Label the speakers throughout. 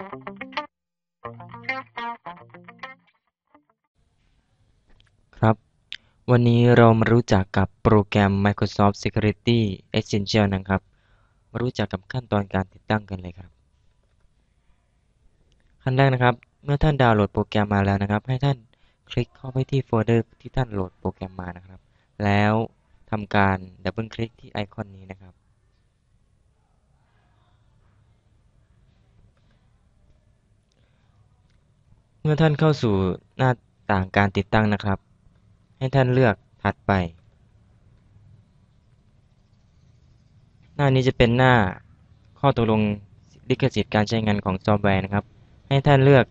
Speaker 1: ครับ วันนี้เรามารู้จักกับโปรแกรม Microsoft Security Essential นะครับ มารู้จักกับขั้นตอนการติดตั้งกันเลยครับ ขั้นแรกนะครับ เมื่อท่านดาวน์โหลดโปรแกรมมาแล้วนะครับ ให้ท่านคลิกเข้าไปที่โฟลเดอร์ที่ท่านโหลดโปรแกรมมานะครับ แล้วทำการดับเบิลคลิกที่ไอคอนนี้นะครับ เมื่อท่านเข้าสู่หน้าต่างการติดตั้งนะครับ ให้ท่านเลือกถัดไป หน้านี้จะเป็นหน้าข้อตกลงลิขสิทธิ์การใช้งานของซอฟต์แวร์นะครับ ให้ท่านเลือก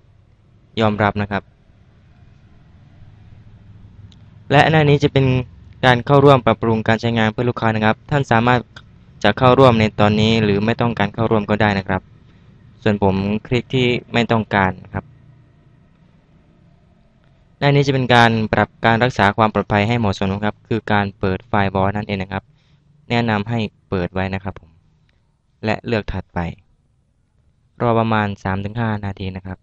Speaker 1: ยอมรับนะครับ และหน้านี้จะเป็นการเข้าร่วมปรับปรุงการใช้งานเพื่อลูกค้านะครับ ท่านสามารถจะเข้าร่วมในตอนนี้หรือไม่ต้องการเข้าร่วมก็ได้นะครับ ส่วนผมคลิกที่ไม่ต้องการนะครับ หน้านี้จะเป็นการปรับการรักษาความปลอดภัยให้เหมาะสมนะครับ คือการเปิดไฟล์บอสนั่นเองนะครับ แนะนำให้เปิดไว้นะครับผม และเลือกถัดไป รอประมาณ 3-5 นาทีนะครับ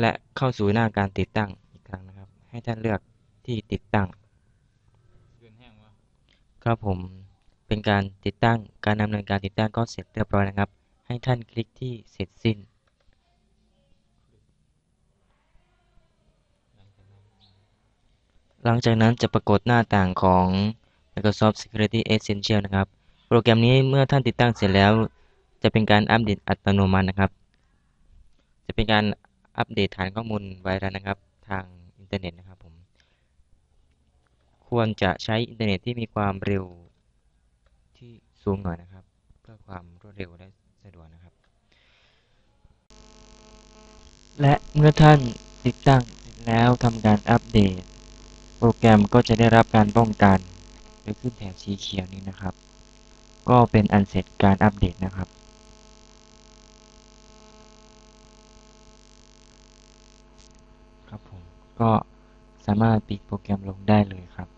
Speaker 1: และเข้าสู่หน้าการติดตั้งอีกครั้งนะครับ ให้ท่านเลือกที่ติดตั้งครับผมเป็นการติดตั้งการดำเนินการติดตั้งก็เสร็จเรียบร้อยนะครับ ให้ท่านคลิกที่เสร็จสิ้น หลังจากนั้นจะปรากฏหน้าต่างของ Microsoft Security Essential นะครับ โปรแกรมนี้เมื่อท่านติดตั้งเสร็จแล้ว จะเป็นการอัปเดตอัตโนมัตินะครับ จะเป็นการอัปเดตฐานข้อมูลไวรัสนะครับ ทางอินเทอร์เน็ตนะครับผม ควรจะใช้อินเทอร์เน็ตที่มีความเร็วที่สูงหน่อยนะครับ เพื่อความรวดเร็วและสะดวกนะครับ และเมื่อท่านติดตั้งเสร็จแล้วทำการอัปเดต โปรแกรมก็จะได้รับการป้องกันโดยขึ้นแถบสีเขียวนี้นะครับ ก็เป็นอันเสร็จการอัปเดตนะครับ ครับผม ก็สามารถปิดโปรแกรมลงได้เลยครับ